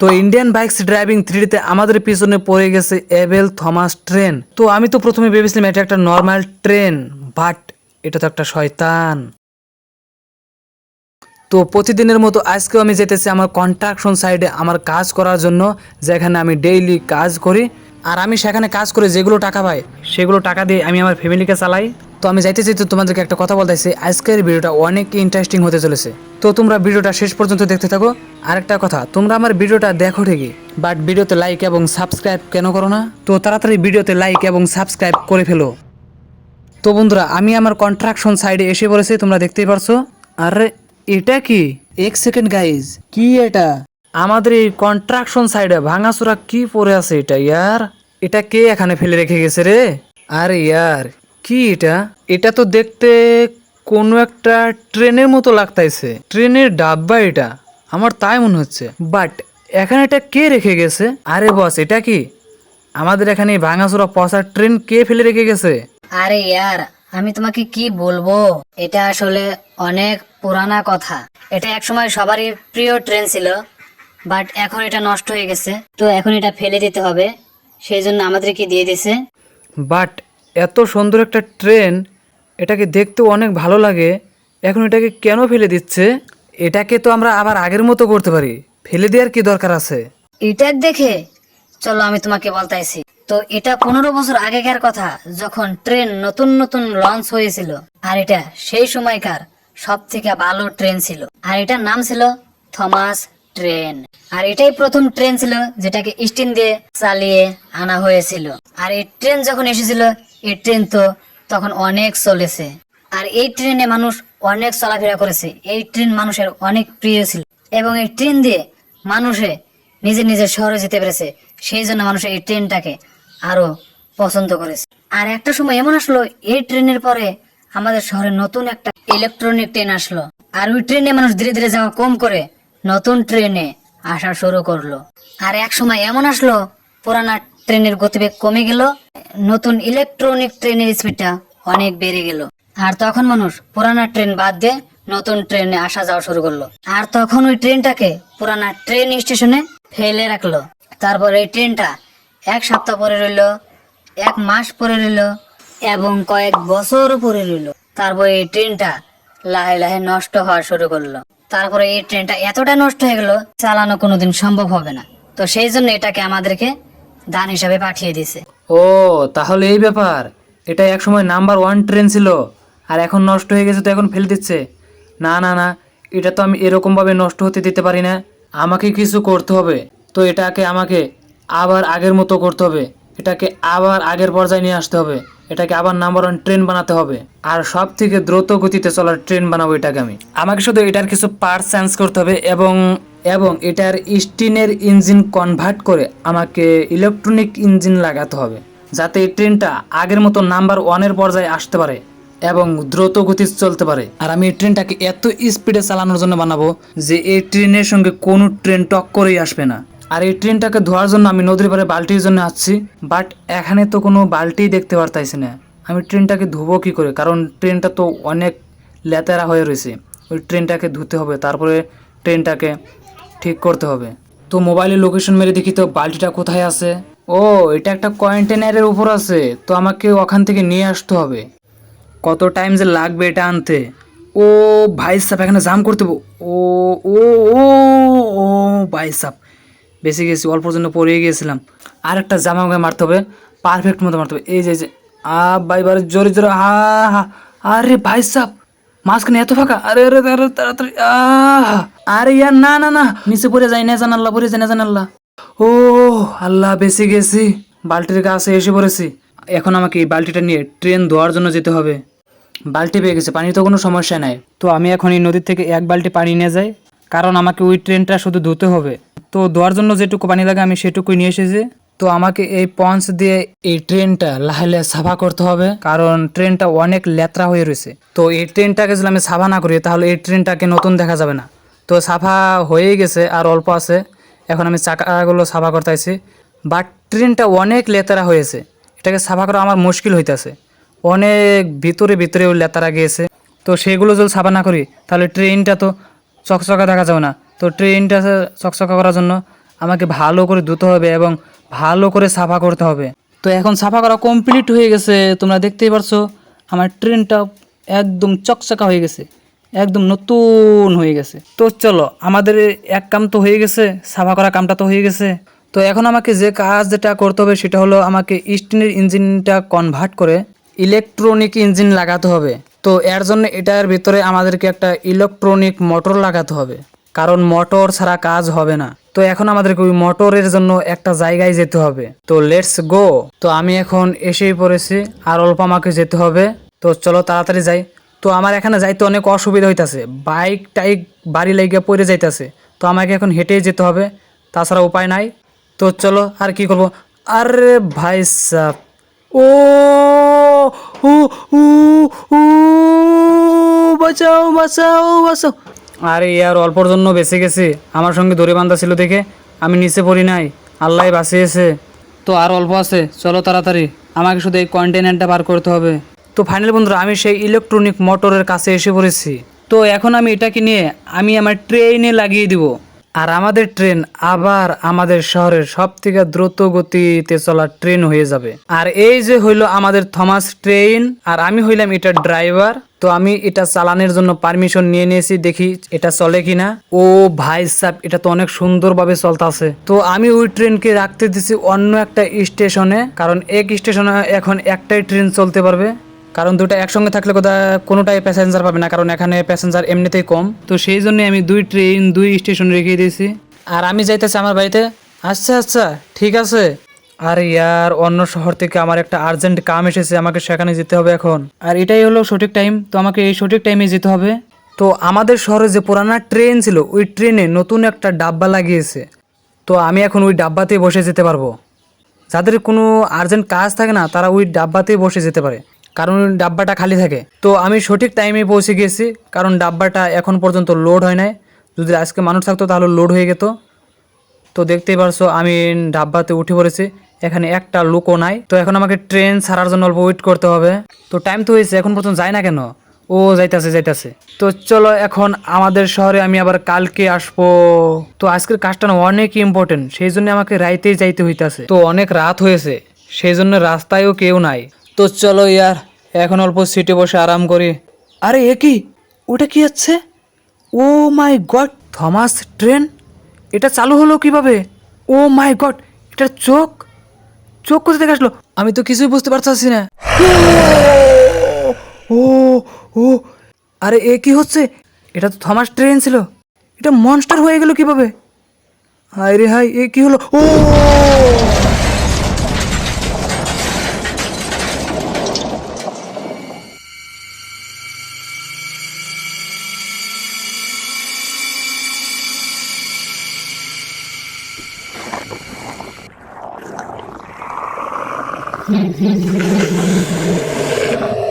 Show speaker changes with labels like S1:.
S1: তো Indian bikes driving থ্রিডিতে আমাদের পিছনে পড়ে গেছে এবেল থমাস ট্রেন তো আমি তো প্রথমে ভেবেছিলাম এটা একটা নর্মাল ট্রেন বাট এটা তো একটা শয়তান। তো প্রতিদিনের মতো আজকেও আমি যেতেছি আমার কন্ট্রাকশন সাইডে আমার কাজ করার জন্য, যেখানে আমি ডেইলি কাজ করি। আর আমি সেখানে কাজ করে যেগুলো টাকা পাই, সেগুলো টাকা দিয়ে আমি আমার ফ্যামিলিকে চালাই। তো আমি যাইতে চাইতে তোমাদেরকে একটা কথা বলতেছি, আজকের ভিডিওটা অনেক ইন্টারেস্টিং হতে চলেছে। তো তোমরা ভিডিওটা শেষ পর্যন্ত দেখতে থাকো। আরেকটা কথা, তোমরা আমার ভিডিওটা দেখো ঠিকই বাট ভিডিওতে লাইক এবং সাবস্ক্রাইব কেন করো না? তো তাড়াতাড়ি ভিডিওতে লাইক এবং সাবস্ক্রাইব করে ফেলো। তো বন্ধুরা, আমি আমার কন্ট্রাকশন সাইডে এসে পড়েছি, তোমরা দেখতেই পারছ। আরে, এটা কি? এক সেকেন্ড গাইজ কি এটা? আমাদের এই কন্ট্রাকশন সাইডে ভাঙাচোরা কি পড়ে আছে এটা, ইয়ার? এটা কে এখানে ফেলে রেখে গেছে রে? আরে, ইয়ার কি এটা? এটা তো দেখতে কোনো একটা ট্রেনের মতো লাগতাইছে। ট্রেনের ডাব্বা এটা। আমার তাই মনে হচ্ছে। বাট এখানে এটা কে রেখে গেছে? আরে বস এটা কি? আমাদের এখানে ভাঙাচোরা পচা ট্রেন কে ফেলে রেখে গেছে?
S2: আরে ইয়ার আমি তোমাকে কি বলব? এটা আসলে অনেক পুরানা কথা। এটা একসময় সবারই প্রিয় ট্রেন ছিল বাট এখন এটা নষ্ট হয়ে গেছে। তো এখন এটা ফেলে দিতে হবে। সেই জন্য আমাদেরকে দিয়ে দিছে
S1: বাট এত সুন্দর একটা ট্রেন, এটাকে দেখতেও অনেক ভালো লাগে। এখন এটাকে কেন ফেলে দিচ্ছে? এটাকে তো আমরা আবার আগের মতো করতে পারি। ফেলে দেওয়ার কি দরকার আছে?
S2: এটা দেখে, চলো আমি তোমাকে বলতাইছি তো এটা পনেরো বছর আগেকার কথা, যখন ট্রেন নতুন নতুন লঞ্চ হয়েছিল। আর এটা সেই সময়কার সব থেকে ভালো ট্রেন ছিল। আর এটার নাম ছিল থমাস ট্রেন। আর এটাই প্রথম ট্রেন ছিল যেটাকে স্টিম দিয়ে চালিয়ে আনা হয়েছিল। আর এই ট্রেন যখন এসেছিল এই ট্রেন তো তখন অনেক চলেছে। আর এই ট্রেনে মানুষ অনেক চলাফেরা করেছে। এই ট্রেন মানুষের অনেক প্রিয় ছিল। এবং এই ট্রেন দিয়ে মানুষে নিজের নিজের শহরে যেতে পেরেছে। সেই জন্য মানুষ এই ট্রেনটাকে আরও পছন্দ করেছে। আর একটা সময় এমন আসলো, এই ট্রেনের পরে আমাদের শহরে নতুন একটা ইলেকট্রনিক ট্রেন আসলো। আর ওই ট্রেনে মানুষ ধীরে ধীরে যাওয়া কম করে নতুন ট্রেনে আসা শুরু করল। আর এক সময় এমন আসলো, পুরানা ট্রেনের গতিবেগ কমে গেল, নতুন ইলেকট্রনিক ট্রেনের স্পিডটা অনেক বেড়ে গেল। আর তখন মানুষ পুরানা ট্রেন বাদ দিয়ে নতুন ট্রেনে আসা যাওয়া শুরু করল। আর তখন ওই ট্রেনটাকে পুরানা ট্রেন স্টেশনে ফেলে রাখল। তারপর এই ট্রেনটা এক সপ্তাহ পরে রইল, এক মাস পরে রইল এবং কয়েক বছর পরে রইল। তারপর এই ট্রেনটা লাহে লাহে নষ্ট হওয়া শুরু করল। তারপরে এই ট্রেনটা এতটা নষ্ট হয়ে গেল, চালানো কোনোদিন সম্ভব হবে না। তো সেই জন্য এটাকে আমাদেরকে দান হিসাবে পাঠিয়ে দিছে
S1: ও, তাহলে এই ব্যাপার। এটা একসময় নাম্বার ওয়ান ট্রেন ছিল, আর এখন নষ্ট হয়ে গেছে তো এখন ফেলে দিচ্ছে। না না না, এটা তো আমি এরকমভাবে নষ্ট হতে দিতে পারি না। আমাকে কিছু করতে হবে। তো এটাকে আমাকে আবার আগের মতো করতে হবে। এটাকে আবার আগের পর্যায়ে নিয়ে আসতে হবে। এটাকে আবার নাম্বার ওয়ান ট্রেন বানাতে হবে। আর সব থেকে দ্রুত গতিতে চলার ট্রেন বানাবো এটাকে আমি। আমাকে শুধু এটার কিছু পার্ট চেঞ্জ করতে হবে এবং এবং এটার স্টিনের ইঞ্জিন কনভার্ট করে আমাকে ইলেকট্রনিক ইঞ্জিন লাগাতে হবে, যাতে এই ট্রেনটা আগের মতো নাম্বার ওয়ানের পর্যায়ে আসতে পারে এবং দ্রুত গতি চলতে পারে। আর আমি এই ট্রেনটাকে এত স্পিডে চালানোর জন্য বানাবো যে এই ট্রেনের সঙ্গে কোনো ট্রেন টক্করেই আসবে না। আর এই ট্রেনটাকে ধোয়ার জন্য আমি নদীর পাড়ে বালতির জন্য আসছি বাট এখানে তো কোনো বালতি দেখতে পারতাইছি না। আমি ট্রেনটাকে ধুবো কী করে? কারণ ট্রেনটা তো অনেক লেতেরা হয়ে রয়েছে। ওই ট্রেনটাকে ধুতে হবে, তারপরে ট্রেনটাকে ঠিক করতে হবে। তো মোবাইলে লোকেশন মেরে দেখি তো বালতিটা কোথায় আছে? ও, এটা একটা কন্টেনারের উপর আছে, তো আমাকে ওখান থেকে নিয়ে আসতে হবে। কত টাইম যে লাগবে এটা আনতে। ও, ভাই সাপ এখানে জাম করতে। ও ও ও ও, ভাই সাপ বেশি গেছি অল্প জন্য পড়ে গিয়েছিলাম আর একটা জামা আমাকে মারতে হবে পারফেক্ট মতো মারতে হবে। এই যে যে, আ, ভাই বারে জোরে জোরে হা হা, আরে ভাই সাপ মাঝখানে এত ফাঁকা, আরে আরে আরে, তাড়াতাড়ি আহ আরে ইয়ার, না না না। নিচে পড়ে যাই, না জানাল্লাহ পড়ে যাই, না জানাল্লাহ ও, আল্লাহ, বেঁচে গেছি। বালতির কাছে এসে পড়েছি। এখন আমাকে এই বালতিটা নিয়ে ট্রেন ধোয়ার জন্য যেতে হবে। বালতি পেয়ে গেছে, পানির তো কোনো সমস্যা নাই। তো আমি এখন এই নদীর থেকে এক বালতি পানি নিয়ে যাই। কারণ আমাকে ওই ট্রেনটা শুধু ধুতে হবে। তো ধোয়ার জন্য যেটুকু পানি লাগে, আমি সেটুকুই নিয়ে এসেছি। তো আমাকে এই পঞ্চ দিয়ে এই ট্রেনটা লাহে সাফা করতে হবে। কারণ ট্রেনটা অনেক লেত্রা হয়ে রয়েছে। তো এই ট্রেনটাকে যদি আমি সাফা না করি, তাহলে এই ট্রেনটাকে নতুন দেখা যাবে না। তো সাফা হয়েই গেছে, আর অল্প আছে। এখন আমি চাকাগুলো সাফা করতেছি। বাট ট্রেনটা অনেক লেতেরা হয়েছে। এটাকে সাফা করা আমার মুশকিল হইতেছে। অনেক ভিতরে ভিতরেও লেতারা গিয়েছে। তো সেগুলো যদি সাফা না করি, তাহলে ট্রেনটা তো চকচকা দেখা যাবে না। তো ট্রেনটা চকচকা করার জন্য আমাকে ভালো করে ধুতে হবে এবং ভালো করে সাফা করতে হবে। তো এখন সাফা করা কমপ্লিট হয়ে গেছে। তোমরা দেখতেই পারছ, আমার ট্রেনটা একদম চকচকা হয়ে গেছে। একদম নতুন হয়ে গেছে। তো চলো, আমাদের এক কাম তো হয়ে গেছে, সাফা করা কামটা তো হয়ে গেছে। তো এখন আমাকে যে কাজ যেটা করতে হবে সেটা হলো আমাকে স্টিনের ইঞ্জিনটা কনভার্ট করে ইলেকট্রনিক ইঞ্জিন লাগাতে হবে। তো এর জন্য এটার ভিতরে আমাদেরকে একটা ইলেকট্রনিক মোটর লাগাতে হবে। কারণ মোটর ছাড়া কাজ হবে না। তো এখন আমাদেরকে ওই মোটরের জন্য একটা জায়গায় যেতে হবে। তো লেটস গো তো আমি এখন এসেই পড়েছি, আর অল্প আমাকে যেতে হবে। তো চলো তাড়াতাড়ি যাই। তো আমার এখানে যাইতে অনেক অসুবিধা হইতাছে। বাইক, টাইক, বাড়ি লাগিয়ে পড়ে যাইতাছে। তো আমাকে এখন হেঁটেই যেতে হবে। তাছাড়া উপায় নাই। তো চলো, আর কি করব? আরে ভাই ও ও বাঁচাও বাঁচাও বাঁচাও। আরে ইয়ার অল্পর জন্য বেঁচে গেছি। আমার সঙ্গে দড়ি বান্ধা ছিল দেখে আমি নিচে পড়ি নাই। আল্লাহ বাঁচিয়েছে। তো আর অল্প আছে। চলো তাড়াতাড়ি। আমাকে শুধু এই কন্টেনারটা পার করতে হবে। তো ফাইনাল বন্ধুরা, আমি সেই ইলেকট্রনিক মোটরের কাছে এসে পড়েছি। তো এখন আমি এটাকে নিয়ে, আমি আমার ট্রেনে লাগিয়ে দিব। আর আমাদের ট্রেন আবার আমাদের শহরের সব থেকে দ্রুত গতিতে চলা ট্রেন হয়ে যাবে। আর এই যে হইল আমাদের থমাস ট্রেন আর আমি হইলাম এটার ড্রাইভার তো আমি এটা চালানোর জন্য পারমিশন নিয়ে নিয়েছি, দেখি এটা চলে কিনা। ও ভাই সাহ এটা তো অনেক সুন্দরভাবে চলতেছে। তো আমি ওই ট্রেনকে রাখতে দিছি অন্য একটা স্টেশনে কারণ এক স্টেশনে এখন একটাই ট্রেন চলতে পারবে। কারণ দুটো একসঙ্গে থাকলে কোথায় কোনোটাই প্যাসেঞ্জার পাবে না, কারণ এখানে প্যাসেঞ্জার এমনিতেই কম। তো সেই জন্য আমি দুই ট্রেন দুই স্টেশন রেখে দিয়েছি। আর আমি যাইতেছি আমার বাড়িতে। আচ্ছা আচ্ছা ঠিক আছে। আর ইয়ার, অন্য শহর থেকে আমার একটা আর্জেন্ট কাম এসেছে, আমাকে সেখানে যেতে হবে এখন। আর এটাই হলো সঠিক টাইম তো আমাকে এই সঠিক টাইমে যেতে হবে। তো আমাদের শহরে যে পুরানা ট্রেন ছিল, ওই ট্রেনে নতুন একটা ডাব্বা লাগিয়েছে। তো আমি এখন ওই ডাব্বাতেই বসে যেতে পারব। যাদের কোনো আর্জেন্ট কাজ থাকে না, তারা ওই ডাব্বাতেই বসে যেতে পারে। কারণ ডাব্বাটা খালি থাকে। তো আমি সঠিক টাইমে পৌঁছে গিয়েছি কারণ ডাব্বাটা এখন পর্যন্ত লোড হয় নাই। যদি আজকে মানুষ থাকতো, তাহলে লোড হয়ে যেত তো দেখতেই পারছ, আমি ডাব্বাতে উঠে পড়েছি। এখানে একটা লোকও নাই। তো এখন আমাকে ট্রেন ছাড়ার জন্য অল্প ওয়েট করতে হবে। তো টাইম তো হয়েছে, এখন পর্যন্ত যায় না কেন? ও যাইতাছে যাইতাছে। তো চলো এখন আমাদের শহরে আমি আবার কালকে আসব। তো আজকের কাজটা না অনেক ইম্পর্টেন্ট সেই জন্য আমাকে রাইতেই যাইতে হইতাছে। তো অনেক রাত হয়েছে, সেই জন্য রাস্তায়ও কেউ নাই। তো চলো ইয়ার এখন অল্প সিটে বসে আরাম করি। আরে এ কি? ওটা কি হচ্ছে? Oh my god Thomas train? এটা চালু হলো কীভাবে? ও মাই গড এটা চোখ? চোখ কোথা থেকে আসলো? আমি তো কিছুই বুঝতে পারছি না। ও ও আরে এ কি হচ্ছে? এটা তো থমাস ট্রেন ছিল। এটা মনস্টার হয়ে গেল কীভাবে? হাই রে হাই এ কি হলো? ও! Thank you.